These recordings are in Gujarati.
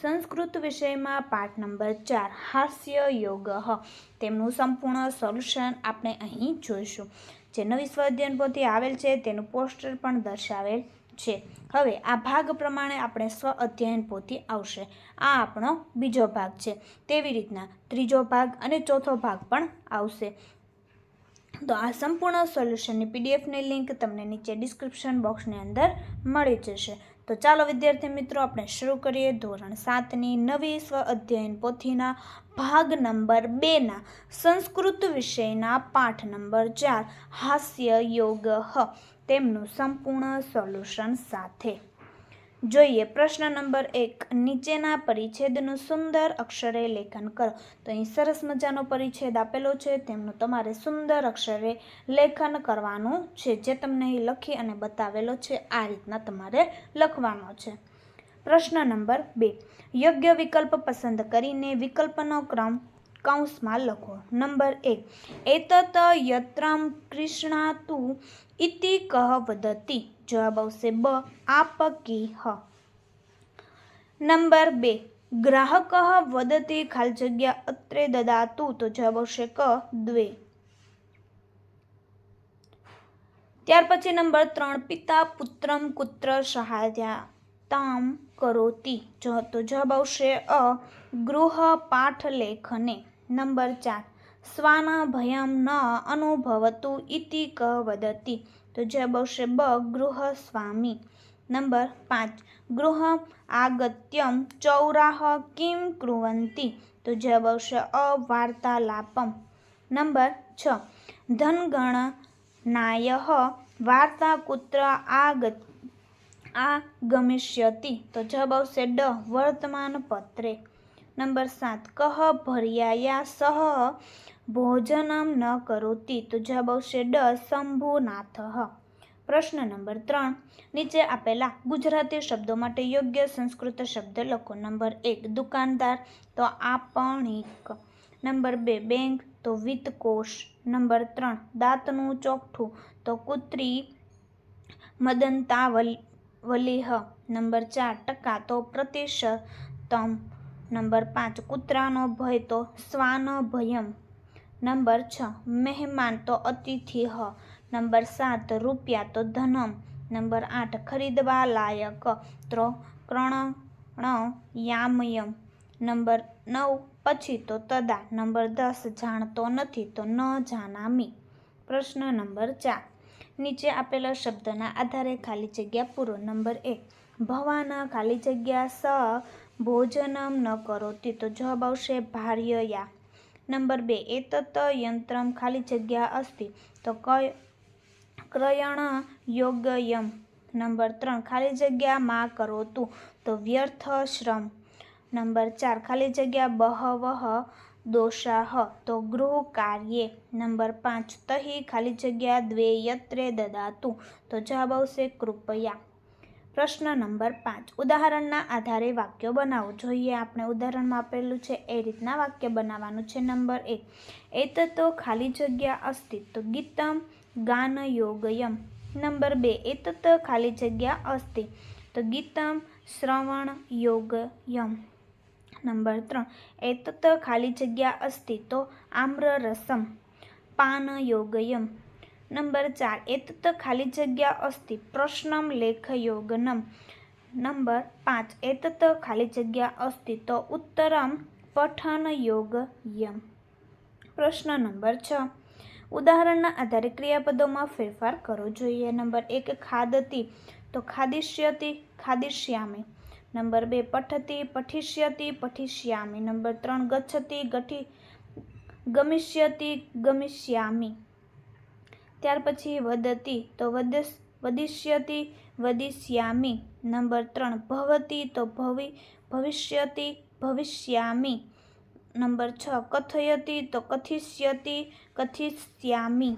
સંસ્કૃત વિષયમાં પાઠ નંબર ચાર, હાસ્ય યોગ. તેમનું સંપૂર્ણ સોલ્યુશન આપણે અહીં જોઈશું. જે નવી સ્વાધ્યાયન પોથી આવેલ છે, તેનું પોસ્ટર પણ દર્શાવેલ છે. હવે, આ ભાગ પ્રમાણે આપણે સ્વ અધ્યયન પોથી આવશે. આ આપણો બીજો ભાગ છે. તેવી રીતના ત્રીજો ભાગ અને ચોથો ભાગ પણ આવશે. તો આ સંપૂર્ણ સોલ્યુશનની પીડીએફની લિંક તમને નીચે ડિસ્ક્રિપ્શન બોક્સની અંદર મળી જશે. તો ચાલો વિદ્યાર્થી મિત્રો, આપણે શરૂ કરીએ ધોરણ સાતની નવી સ્વ અધ્યયન પોથીના ભાગ નંબર બેના સંસ્કૃત વિષયના પાઠ નંબર ચાર, હાસ્ય યોગ હ. તેમનું સંપૂર્ણ સોલ્યુશન સાથે. જોઈએ, પ્રશ્ન નંબર એક, નીચેના પરિચ્છેદનું સુંદર અક્ષરે લેખન કરો. તો અહીં સરસ મજાનો પરિચ્છેદ આપેલો છે, તેમનું તમારે સુંદર અક્ષરે લેખન કરવાનું છે, જે તમને અહીં લખી અને બતાવેલો છે, આ રીતના તમારે લખવાનો છે. પ્રશ્ન નંબર બે, યોગ્ય વિકલ્પ પસંદ કરીને વિકલ્પનો ક્રમ કૌંસમાં લખો. નંબર એક, એતત યત્રમ કૃષ્ણાતુ ઇતિ કહ વદતી. જવાબ આવશે બ. આપકી હ. નંબર બે. ગ્રાહક વદતી ખાલી જગ્યા અત્રે દદાતુ તો. જવાબ આવશે ક દ્વે. ત્યાર પછી નંબર ત્રણ. પિતા, પુત્રમ, કુત્ર સહાયતામ કરોતી. જો તો જવાબ આવશે અ. ગૃહ, પાઠ, લેખને. નંબર ચાર. ભયમ ન અનુભવતું ઇતિ ક વદતી. તો જવાબ આવશે બ ગૃહ સ્વામી. નંબર પાંચ. ગૃહ આગત્યમ ચૌરાહ કિમ કૃવંતી. તો જવાબ આવશે અ વાર્તાલાપમ. નંબર છ. ધનગણનાય વાર્તા કુત્ર આગત આ ગમિષ્યતિ તો જવાબ આવશે ડ વર્તમાન પત્રે નંબર સાત, કહ ભર્યાયા સહ ભોજનમ ન કરોતી તો જવાબ આવશે ડ શંભુનાથ. પ્રશ્ન નંબર ત્રણ, નીચે આપેલા ગુજરાતી શબ્દો માટે યોગ્ય સંસ્કૃત શબ્દ લખો. નંબર એક, દુકાનદાર, તો આપણિક. નંબર બે, બેંક, તો વિત્તકોષ. નંબર ત્રણ, દાંતનું ચોકઠું તો કુત્રી મદંતાવલીહ નંબર ચાર, ટકા, તો પ્રતિશતમ. નંબર પાંચ, કૂતરાનો ભય તો શ્વાન ભયમ નંબર છ, મહેમાન તો અતિથિ હ. નંબર સાત, રૂપિયા તો ધનમ. નંબર આઠ, ખરીદવા લાયક. ક્રણ યામયમ નંબર નવ, પછી તો તદા. નંબર દસ જાણતો નથી તો ન જાનામી. પ્રશ્ન નંબર ચાર, નીચે આપેલા શબ્દના આધારે ખાલી જગ્યા પૂરો. નંબર એક, ભવાના ખાલી જગ્યા સ ભોજનમ ન કરોતી. તો જવાબ આવશે ભાર્યયા. નંબર બે, એતત યંત્રમ ખાલી જગ્યા અસ્તિ. તો કય, ક્રયણ યોગ્યમ. નંબર ત્રણ, ખાલી જગ્યા માં કરોતું. તો વ્યર્થ શ્રમ. નંબર ચાર, ખાલી જગ્યા બહવહ દોષાહ તો ગૃહ કાર્યે. નંબર પાંચ, તહી ખાલી જગ્યા દ્વેયત્રે દદાતું. તો જવાબ આવશે કૃપયા. પ્રશ્ન નંબર પાંચ. ઉદાહરણના આધારે વાક્યો બનાવો. જોઈએ, આપણે ઉદાહરણમાં આપેલું છે, એ રીતના વાક્ય બનાવવાનું છે. નંબર એક, એત તો ખાલી જગ્યા અસ્તિ તો ગીતમ ગાન યોગયમ નંબર બે એતત ખાલી જગ્યા અસ્તિ તો ગીતમ શ્રવણ યોગયમ નંબર ત્રણ એતત ખાલી જગ્યા અસ્તિ તો આમ્ર રસમ પાન યોગયમ નંબર ચાર એતત ખાલી જગ્યા અસ્તિ, પ્રશ્નમ લેખયોગનમ નંબર પાંચ એતત ખાલી જગ્યા અસ્તિ, તો ઉત્તરમ પઠન યોગયમ પ્રશ્ન નંબર છ, ઉદાહરણના આધારે ક્રિયાપદોમાં ફેરફાર કરવો જોઈએ. નંબર એક, ખાદતી, તો ખાદિષ્યતી, ખાદિષ્યામી. નંબર બે, પઠતી, પઠિષ્યતી, પઠિષ્યામી. નંબર ત્રણ, ગચ્છતી, ગઠી, ગમિષ્યતી, ગમિષ્યામી. ત્યાર પછી વદતી તો વદસ, વદિષ્યતિ વદિષ્યામી. નંબર ત્રણ, ભવતી તો ભવિ, ભવિષ્યતિ ભવિષ્યામી. નંબર છ, કથયતી તો કથિષ્યતિ કથિષ્યામી.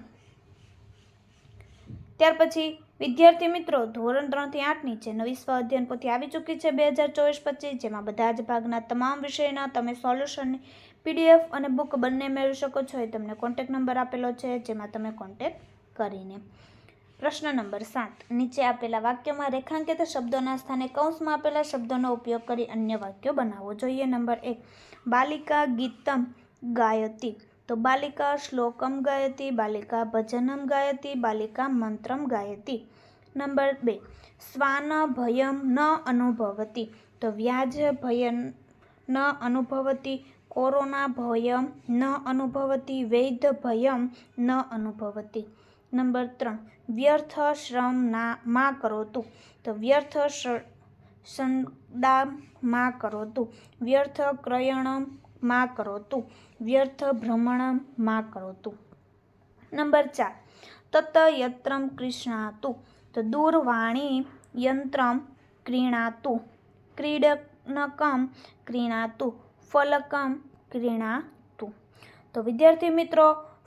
ત્યાર પછી, વિદ્યાર્થી મિત્રો, ધોરણ ત્રણથી આઠની જે નવી સ્વ અધ્યયન પોથી આવી ચૂકી છે બે હજાર ચોવીસ પચીસ, જેમાં બધા જ ભાગના તમામ વિષયના તમે સોલ્યુશનની પીડીએફ અને બુક બંને મેળવી શકો છો. એ તમને કોન્ટેક નંબર આપેલો છે, જેમાં તમે કોન્ટેક કરીને. પ્રશ્ન નંબર સાત. નીચે આપેલા વાક્યમાં રેખાંકિત શબ્દોના સ્થાને કૌંસમાં આપેલા શબ્દોનો ઉપયોગ કરી અન્ય વાક્યો બનાવવો જોઈએ. નંબર એક. બાલિકા ગીતમ ગાયતી. તો બાલિકા શ્લોકમ ગાયતી, બાલિકા ભજનમ ગાયતી, બાલિકા મંત્રમ ગાયતી. નંબર બે. સ્વાન ભયમ ન અનુભવતી. તો વ્યાજ ભય ન અનુભવતી, કોરોના ભયમ ન અનુભવતી વૈધ ભયમ ન અનુભવતી. નંબર ત્રણ. વ્યર્થ શ્રમ ના, માં કરોતું તો. વ્યર્થ સંદામમાં કરોતું વ્યર્થ ક્રયણમમાં કરોતું વ્યર્થ ભ્રમણમમાં કરોતું નંબર ચાર. તત યત્રમ કૃષ્ણાતું. તો દૂરવાણી યંત્રમ ક્રીણાતું. ક્રીડનકમ ક્રીણાતું. ફલકમ ક્રીણાતું. તો વિદ્યાર્થી મિત્રો